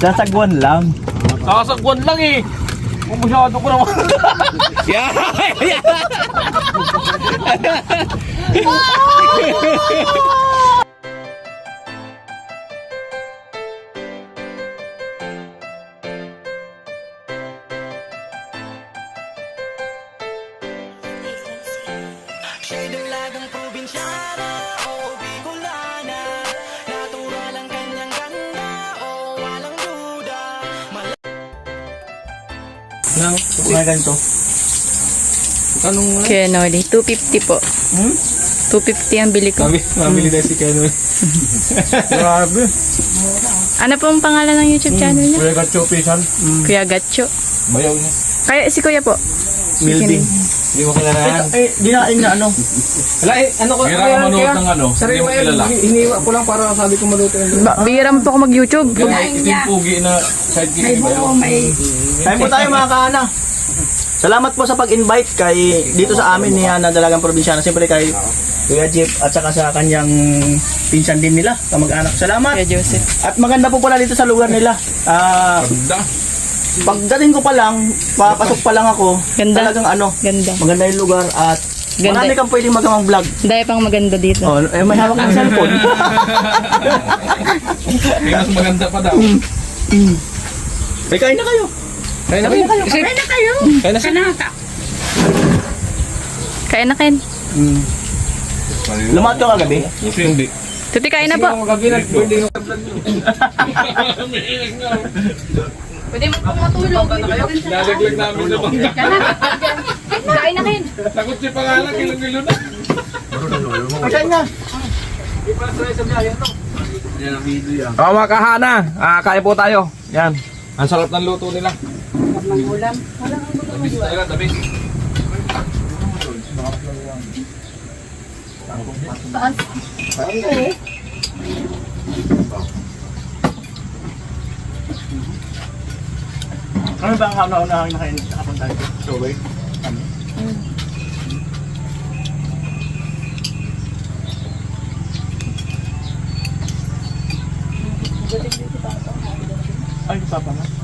Sasagwan lang. Kakasagwan lang eh. Kung masyado ko naman. Yeah! Siya'y Mga ganito. Anong nga? Kuya Noli, 250 po. Hmm? 250 ang bili ko. Sabi, mabili tayo si Ken. Grabe. Ano po ang pangalan ng YouTube channel niya? Kuya Gacho Pisan. Kuya Gatcho. Bayaw niya. Kaya si Kuya po. Building. Hindi mo kilala Eh, dinain na ano. Wala eh, ano ko? Kaya ka manood ng ano, Sarili hindi mo kilala. hiniwa ko lang para sabi ko maluto Ba, bihira mo po ako mag-YouTube. Ito yung pugi na sidekick ni Bayaw. Kain po tayo mga kaana. Salamat po sa pag-invite kay dito sa amin ni Hana Dalagang Probinsyana. Siyempre kay Kuya Jeep at saka sa kanyang pinsan din nila, kamag-anak. Salamat. Kuya Joseph. At maganda po pala dito sa lugar nila. Ah, Ganda. pagdating ko pa lang, papasok pa lang ako, Ganda. talagang ano, Ganda. maganda yung lugar at Ganda. marami kang pwedeng magamang vlog. Dahil pang maganda dito. Oh, eh, may hawak ng cellphone. May mas maganda pa daw. eh, kain na kayo. Kaya na kayo. Kaya na kayo. Kaya na siya. Kaya na Ken. Lumat ka kagabi. Hindi. Tuti kain na po. Sige, kagabi nag-birthday ng Pwede mo pong matulog. Nalaglag namin sa bangka. Kain na Ken. Takot si pangalan, kilo-kilo na. Kain na. Oh, mga kahana. Ah, kain po tayo. Yan. Ang sarap ng luto nila. Tabis talaga, tabis. Ano ba ang kauna-unahang nakain sa kapag tayo? Strawberry? Ano? Ay, di pa pa nga.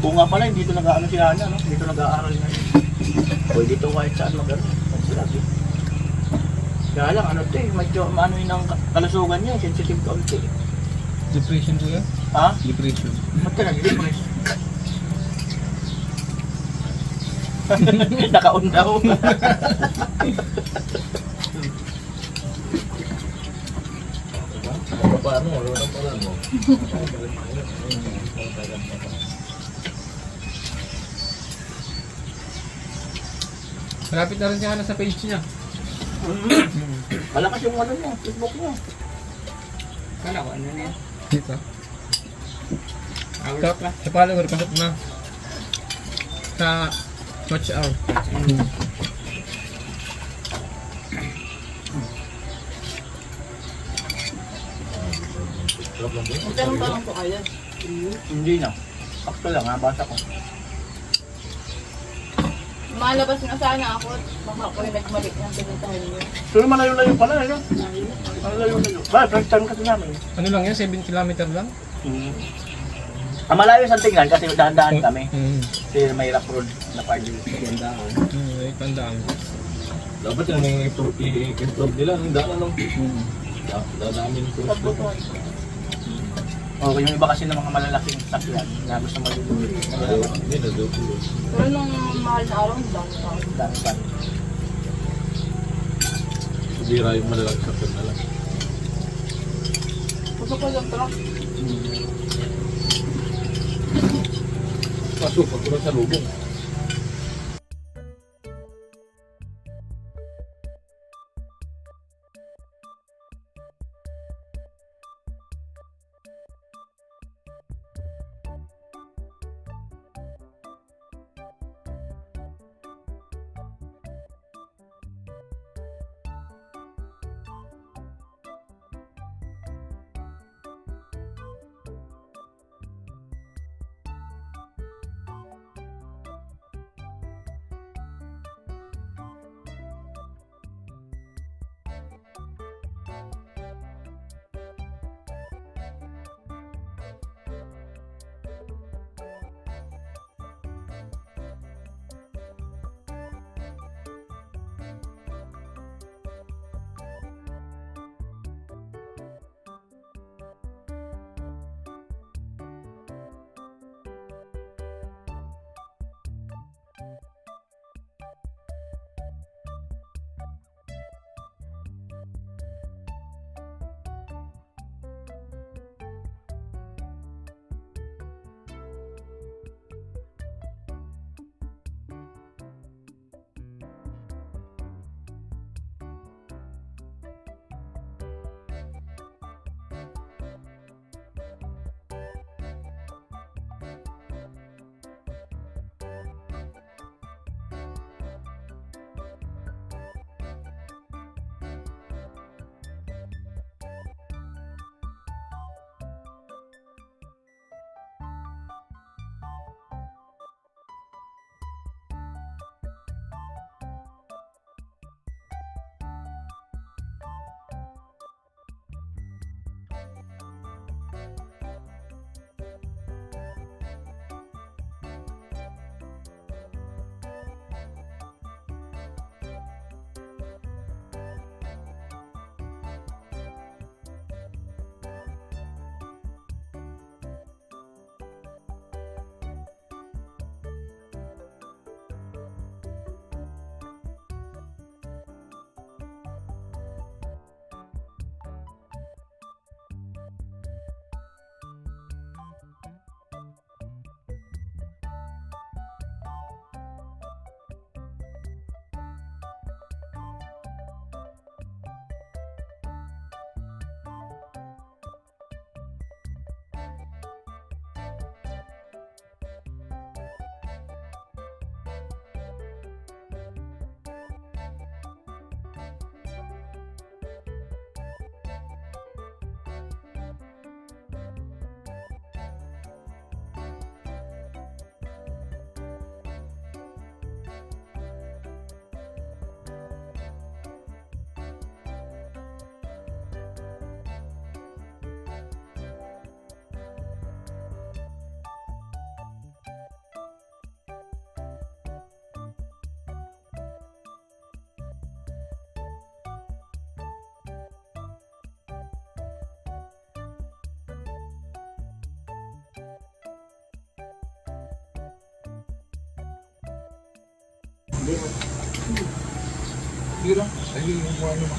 Oo nga pala, dito nag-aano si Ana, no? Dito nag-aaral ngayon. Pwede dito kahit saan mag-aaral. Sinabi. Kaya lang, ano to eh, medyo maano yun ang ka- kalusugan niya, sensitive kaunti. Depression ko yan. Ha? Depression. Ba't ka nag-depress? Nakaon daw. Paano, wala nang pala mo. Malapit na rin si Hana sa page niya. Malakas yung ano niya, Facebook niya. Kala ko, ano na yan? Dito. Sa, sa follower, pasok na. Sa watch hour. Hindi na. Sakto lang ha, basa ko. Malabas na sana ako. Baka ako yung nagmalik ng pinuntahan niyo. Pero malayo-layo pala, ano? Malayo-layo. Ba, first time kasi namin. Ano lang yan? 7 kilometer lang? Hmm. Ang malayo sa tingnan kasi dahan-dahan kami. Hmm. Kasi may rough road na party. Ganda ako. Hmm, ay, tandaan. Dapat yung i-improve i-improve nila. Ang daan ano. Dadamin ko. O, yung iba kasi ng mga malalaking sakyan na gusto malulunod. Hindi na daw. Pero nung mahal na araw, downtown. Dapat. Bira yung malalaki sa na lang. Gusto ko lang truck. Pasok, pag tulad sa lubong.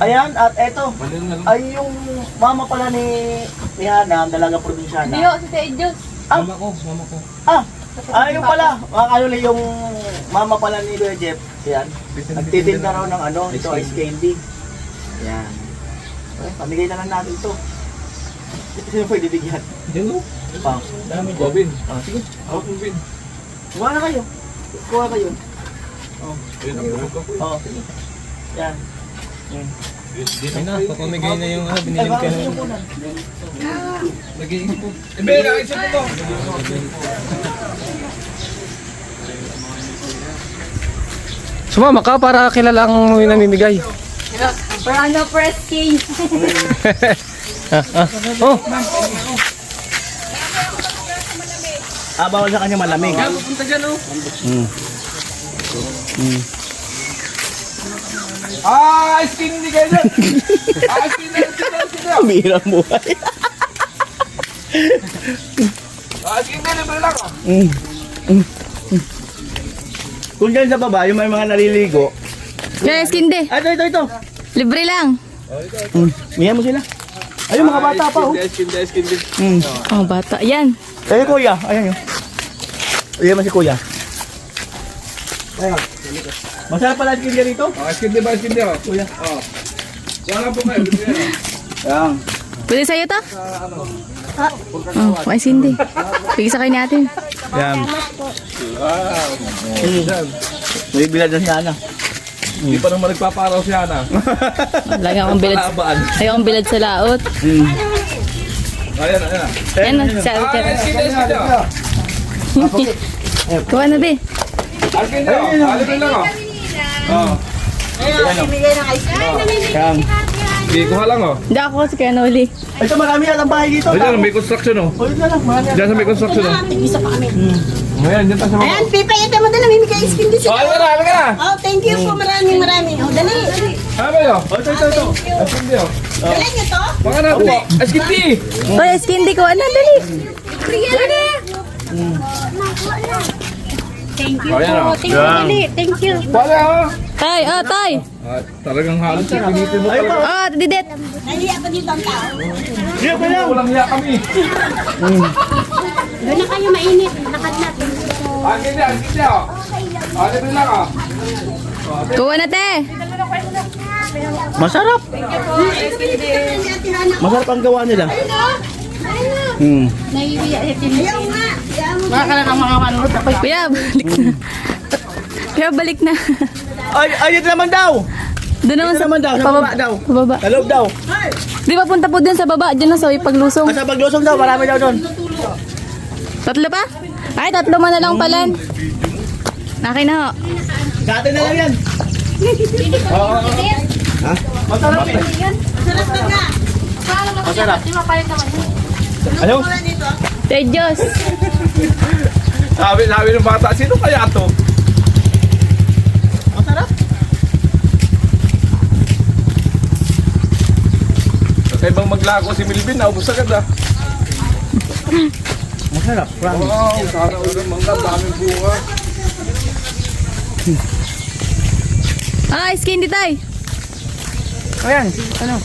Ayan, at eto. Ay, yung mama pala ni, ni Hana, ang dalaga probinsyana. Hindi ho, si Ted Diyos. Ah. Mama ko, mama ko. Ah, ah, yung pala. Mga kaluli, yung mama pala ni Kuya Jeff. Yan. Nagtitinda raw ng ano, ito ice candy. Yan. Okay, pamigay na lang natin ito. Sino pwede bigyan? Diyan o. Pa. Dami ko. Robin. Ah, sige. Ako kong bin. Kuha na kayo. Kuha kayo. Ayun, ang buhok ko. Oo. Yan. Yan. Ay na, papamigay na yung ano, gusto na. nyo po na. Nag-iisip po. Ben, nakaisip ko. Sumama ka para kilala ang may namimigay. For ano, press king. Oh, Ah, bawal sa kanya malamig. Punta dyan Ah, skin hindi kayo dyan. Ah, skin na, skin na, skin na. Buhay. Ah, skin na, libre lang ah. Kung dyan sa baba, yung may mga naliligo. Kaya skinde, Ah, ito, ito, ito. libre lang. Mm. Miyan mo sila. Ayun, mga bata pa, oh. Skin na, skin na. Mm. Oh, bata. Yan. Ayun, kuya. Ayan yun. Ayan mo si kuya. Ayan. Masarap pala skin ka rito? Ah, skin na ba, skin na? Kuya. Oh. Wala po kayo, yan. Ayan. Pwede sa'yo to? Oh, may sindi. Bigay sa kayo natin. Ayan. Wow. Mm. May bilad na si Ana. Hindi pa naman nagpaparaw si Ana. Lagi akong bilad. Ayaw akong bilad sa laot. Mm. Ayan, ayan. Yan, sa Ah, skin na, skin na. Kuha na, be. Ah, skin na. Ah, libre lang ah. Oh. Ayan. Sige, kuha lang oh. Hindi ako si Kuya Noli. Ito, marami yan ang bahay dito. Ayan, may construction oh. Ulit na lang, marami yan. Diyan sa may construction oh. Isa pa kami. Ayan, diyan tayo sa mga. Ayan, Pipa, ito mo dala, may skin din Oh, sila. halika na, halika na. Oh, thank you po, maraming maraming. Oh, dali. Ano ba yun? Oh, ito, ito, ito. Ah, skin di oh. Dali niyo to. Baka na po. Ah, skin di. Hoy, skindi ko. Ano, dali. Dali. Thank you Oh, yan oh. Thank you, dali. Thank you. Wala oh. Tay, oh, tay. Ah, talagang halos pinitin mo talaga. Oh, didet. Nahiya pa dito ang tao. Sige, pa lang. Walang hiya kami. Doon na kayo mainit. Lakad natin. Ah, skin di, ah, skin di oh. Ah, libre lang ah. Kuha na, te. Masarap. Masarap ang gawa nila. Hmm. Nahihiya. Ayaw nga. Ayaw mo. Kuya, balik na. Kuya, balik na. Ay, ayun naman daw. Doon naman sa naman daw, sa pababa. baba daw. Pababa. Sa loob daw. Di ba punta po dun sa baba? Diyan na sa paglusong. Ah, sa paglusong daw, marami daw doon. Tatlo pa? Ay, tatlo mo na lang palan. Akin na ho. Sa atin na lang yan. Ha? Masarap eh. Sarap na nga. Masarap. Ano? Tay Diyos. Sabi, sabi ng bata, sino kaya to? Masarap. Kaya bang maglago si Milvin, naubos agad ah. Masarap. Promise. Wow, sana ulit mangga, daming bunga. Ah, skin di tay. Ayan, ano?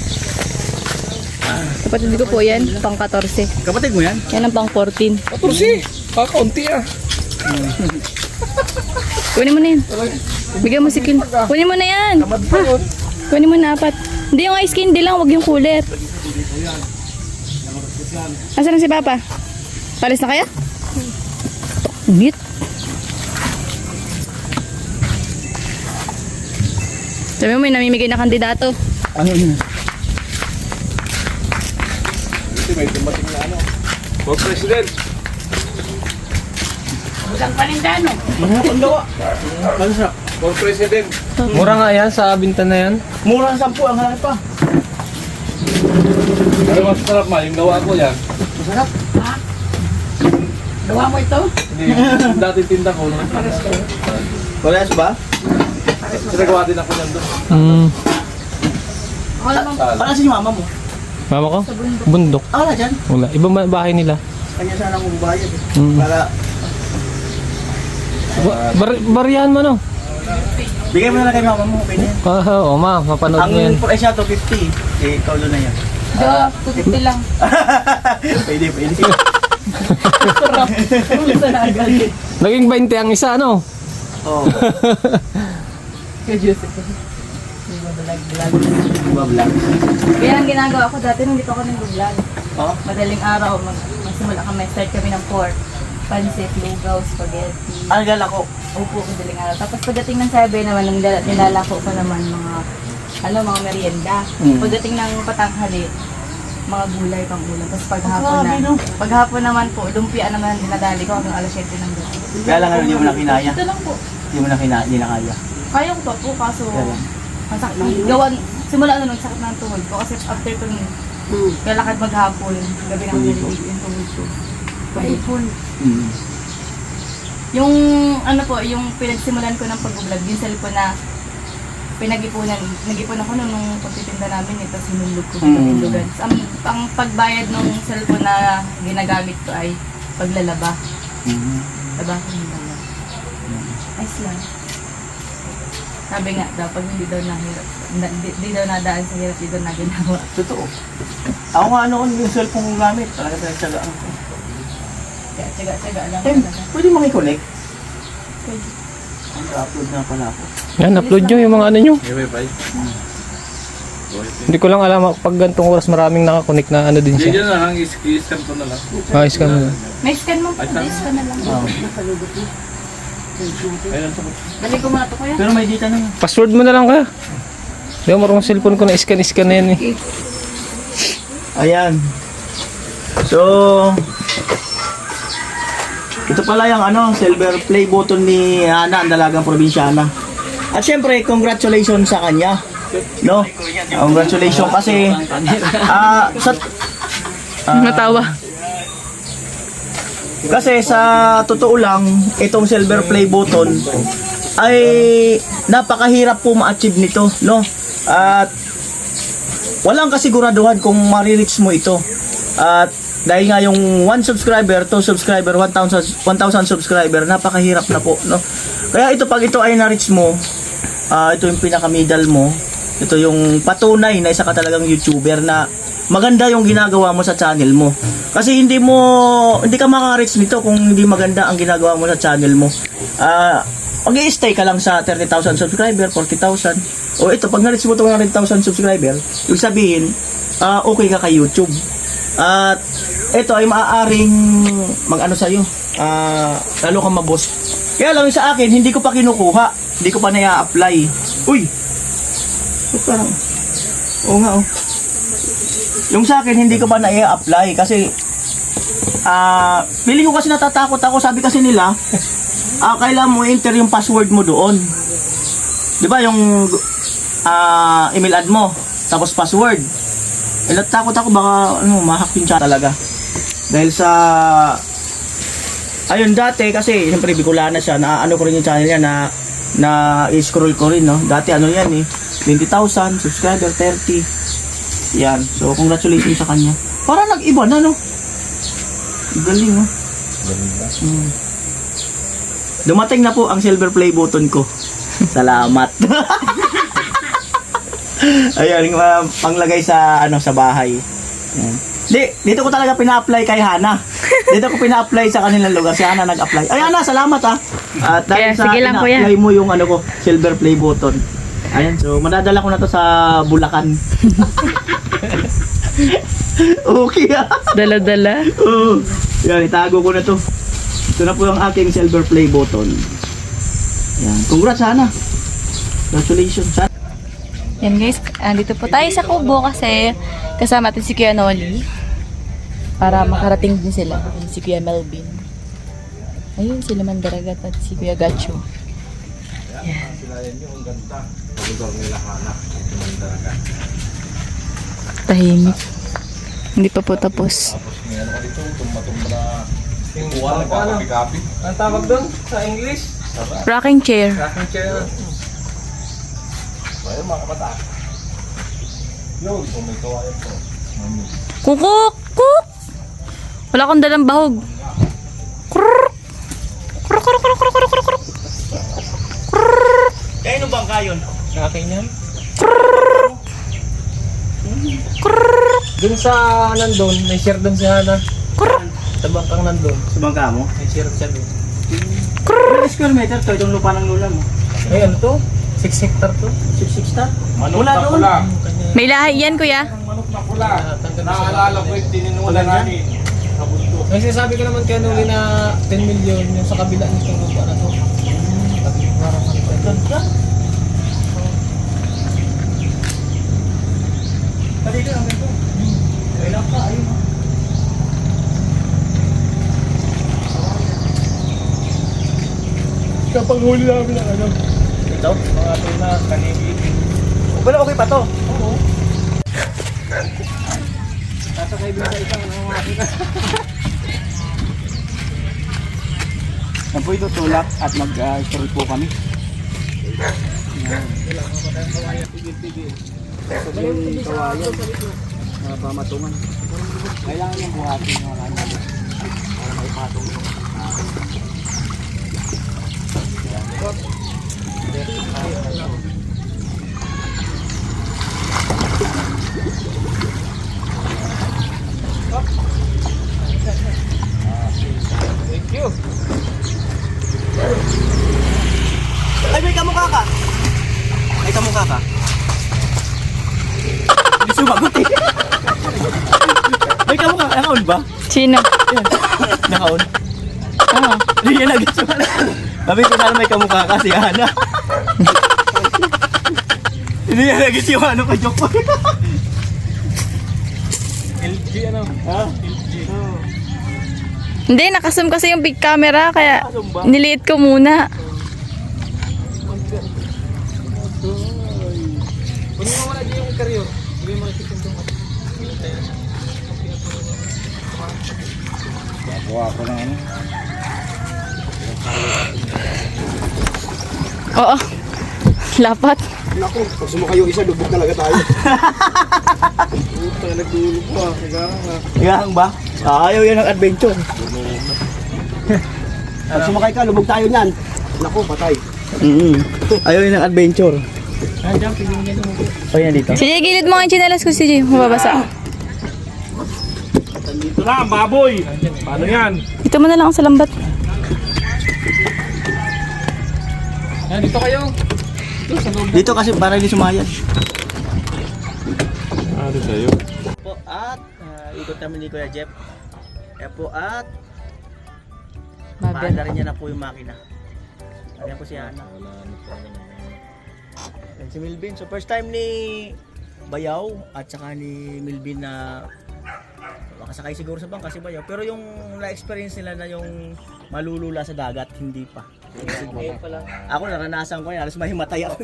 Kapatid ko po yan, pang 14. Kapatid mo yan? Yan ang pang 14. Katursi, kakaunti ah. Kunin mo na yan. Bigyan mo si Kin. Kunin mo na yan. Tamad pa yun. Kunin mo na apat. Hindi yung ice candy lang, wag yung cooler. Asa na si Papa? Palis na kaya? Ngit. Sabi mo may namimigay na kandidato. Ano yun? Kasi may dumating na ano. For President. Masarap ang gawa. Masarap. For President. mura nga yan sa binta na yan. Mura ang sampu, ang halal pa. Ano mas sarap ma, yung gawa ko yan. Masarap. Gawa mo ito? Hindi, dati tinda ko. pares ko. Parehas ba? Sinagawa din ako yan doon. Mm. Para si mama mo. Mama ko? Bundok. Ah, wala dyan. Wala. Ibang ba- bahay nila. Kanya sana kung bayad eh. Mm. Para Ba- bar bariyahan mo no? Bigay mo na lang kay mama mo, okay na yan. Ah, oo ma, mapanood mo yan. Ang price niya to 50. Eh, ikaw doon na yan. Do, 250 lang. pwede, pwede. Naging 20 ang isa, ano? Oo. Kay Joseph. Bablog. Kaya ang ginagawa ko dati pa ako nag-vlog. Oh? Madaling araw, mag magsimula kami, start kami ng pork. Pansit, lugaw, spaghetti. Ang gala ko. Upo, madaling araw. Tapos pagdating ng 7 naman, nilala- nilalako ko naman mga, ano, mga merienda. Mm. Pagdating ng patanghali, mga gulay pang ulam. Tapos paghapon na. no? Paghapon naman po, lumpia naman ang dinadali ko hanggang alas 7 ng gabi. Kaya lang ano, hindi mo na kinaya. Ito lang po. Hindi mo na kinaya, hindi na kaya. Kaya ko pa po, kaso Kaya lang. Masakit ng gawan. Simula na nung sakit ng tuhod ko kasi after ko nun, lalakad maghapon, gabi na ako Tuhod ko. naliligo yung tuhod ko. Tuhod. Mm. Yung ano po, yung pinagsimulan ko ng pag-vlog, yung cellphone na pinag-ipunan, nag-ipon ako nung, nung pagtitinda namin, ito sinulog ko dito Mm. tindugan. Ang, ang pagbayad ng cellphone na ginagamit ko ay paglalaba. Mm. Laba ko yung dalawa. Ayos lang. Sabi nga daw, pag hindi daw nahirap, na, di, di daw nadaan sa hirap, di daw na ginawa. Totoo. Ako nga ano yung cellphone kong gamit. Talaga pinagtsagaan ko. Kaya tsaga-tsaga lang Eh, talaga. pwede makikonnect. Pwede. Ang upload na pala ako. Yan, upload nyo yung mga ano nyo. Wifi. Hindi ko lang alam pag gantong oras maraming nakakonect na ano din Hindi siya. na lang, is- i-scan ko na lang. Ayos ka mo. May scan mo po, Ay, saan? scan na lang. Ayun, sa Dali ko muna to kuya. Pero may data naman. Password mo na lang ka. Di ba marunong cellphone ko na scan-scan na yan eh. Ayan. So, ito pala yung ano, silver play button ni Hana, ang dalagang probinsyana. At syempre, congratulations sa kanya. No? Congratulations kasi ah sa ah, Matawa. Kasi sa totoo lang, itong silver play button ay napakahirap po ma-achieve nito, no? At walang kasiguraduhan kung marireach mo ito. At dahil nga yung 1 subscriber, 2 subscriber, 1,000 1,000 subscriber, napakahirap na po, no? Kaya ito pag ito ay na-reach mo, ah, ito yung pinaka-middle mo, ito yung patunay na isa ka talagang YouTuber na maganda yung ginagawa mo sa channel mo. Kasi hindi mo, hindi ka makareach nito kung hindi maganda ang ginagawa mo sa channel mo. Ah, mag stay ka lang sa 30,000 subscriber, 40,000. O ito, pag na-reach mo itong 100,000 subscriber, yung sabihin, ah, okay ka kay YouTube. At ito ay maaaring mag-ano sa'yo, ah, lalo kang mabos. Kaya lang sa akin, hindi ko pa kinukuha. Hindi ko pa na-apply. Uy! Ba't parang, oo nga oh. Yung sa akin, hindi ko pa na-apply kasi ah, feeling ko kasi natatakot ako. Sabi kasi nila, ah, kailangan mo enter yung password mo doon. Di ba yung ah, email ad mo, tapos password. Eh, natakot ako baka ano, mahack yung talaga. Dahil sa Ayun dati kasi siyempre Bicolana siya na ano ko rin yung channel niya na na i-scroll ko rin no. Dati ano yan eh 20,000 subscriber 30. Yan. So congratulations sa kanya. Para nag-iba na no. Galing no. Mm. Dumating na po ang silver play button ko. Salamat. Ayan, yung uh, panglagay sa ano sa bahay. Ayan. Di, dito ko talaga pina-apply kay Hana. Dito ko pina-apply sa kanilang lugar. Si Hana nag-apply. Ay, Hana, salamat ha. At dahil Yeah, sa sige lang, kuya. pina-apply mo yung ano ko, silver play button. Ayan, so madadala ko na to sa Bulacan. okay ah. Dala-dala. Oo. Yan, itago ko na to. Ito na po yung aking silver play button. Yan. Congrats, Hana. Congratulations. Sana Yan guys, andito po tayo sa Kubo kasi kasama natin si Kuya Noli. Para makarating din sila. Yan Si Kuya Melvin. Ayun, sila Mandaragat at si Kuya Gacho. Yan. Tahimik. Hindi pa po tapos. Yung wala ka, kapi-kapi. Ang tawag doon sa English? Rocking chair. Rocking chair. Ayun, mga kabata. Yun, kung may kawayan po. Kukuk! Kuk! Wala akong dalang bahog. Krrrr! Krrrr, krrrr, krrrr, krrrr, krrrr, krrrr. Kaya ano ba bangka yun? Sa akin yan. Dun sa nandun, may share dun si Hana. Sa bangkang nandun, Sa bangka mo? may share siya dun. Ilang square meter to? Itong lupa ng lula mo? Ay, ano to? 6 hectare to. 6 star? Manok na doon. pula. May lahi yan, kuya. Manok na pula. Sa Naalala ko yung tininula namin. Sa bundok. Ang sinasabi ko naman kay Nuli na 10 million yung sa kabila nitong lupa na to. Parang ano pa yun. Pwede doon, ang ganito. Kailan ka? Ayun. oh. Kapag huli namin ang ano, Ito? mga tuna, kanibig. Pero okay pa to? Nasa kaibigan sa isang ano, tuna. Yan po itutulak at mag-story po kami. Ito yung kawayan. Mga pamatungan. Kailangan yung buhatin yung mga. Para may patong. Sino? Nakaon? Ah. Hindi yan agad sumagot. Sabi ko sana may kamukha ka si Ana. Hindi yan agad yung ano ka joke ko. LG ano? Ha? Hindi, nakasum kasi yung big camera, kaya niliit ko muna. Gagawa ko ng ano. Oo. Lapat. Naku, pag sumakay yung isa, lubog talaga tayo. Puta, nagdulog pa. Kailangan nga. Tingnan ba? Ah, Ayaw yan ng adventure. Pag sumakay ka, lubog tayo niyan. Naku, patay. Mm Ayaw yan ng adventure. O yan dito. Sige, gilid mo yung chinelas ko, sige. Mababasa. Dito na, baboy. Paano yan? Dito mo na lang sa lambat. Yan, dito kayo. Dito sa loob. Dito kasi para hindi sumayad. Ano sa'yo? Po at ah, ikot kami ni Kuya Jeff. Kaya po at paanda rin niya na po yung makina. Ayan po si Ana. Yan si Milvin. So first time ni Bayaw at saka ni Milvin na makasakay siguro sa bangka si Bayaw. Pero yung na-experience nila na yung malulula sa dagat, hindi pa. Ngayon pa lang. Ako naranasan ko yan. Alas mahimatay ako.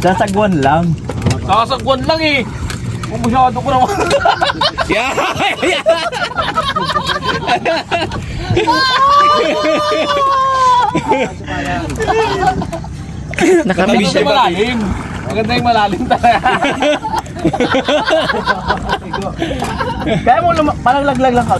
Sasagwan lang. Sasagwan lang eh. Kung masyado ko naman. yeah, yeah. Maganda yung malalim. Maganda yung malalim talaga. Kaya mo luma- parang laglag lang ka.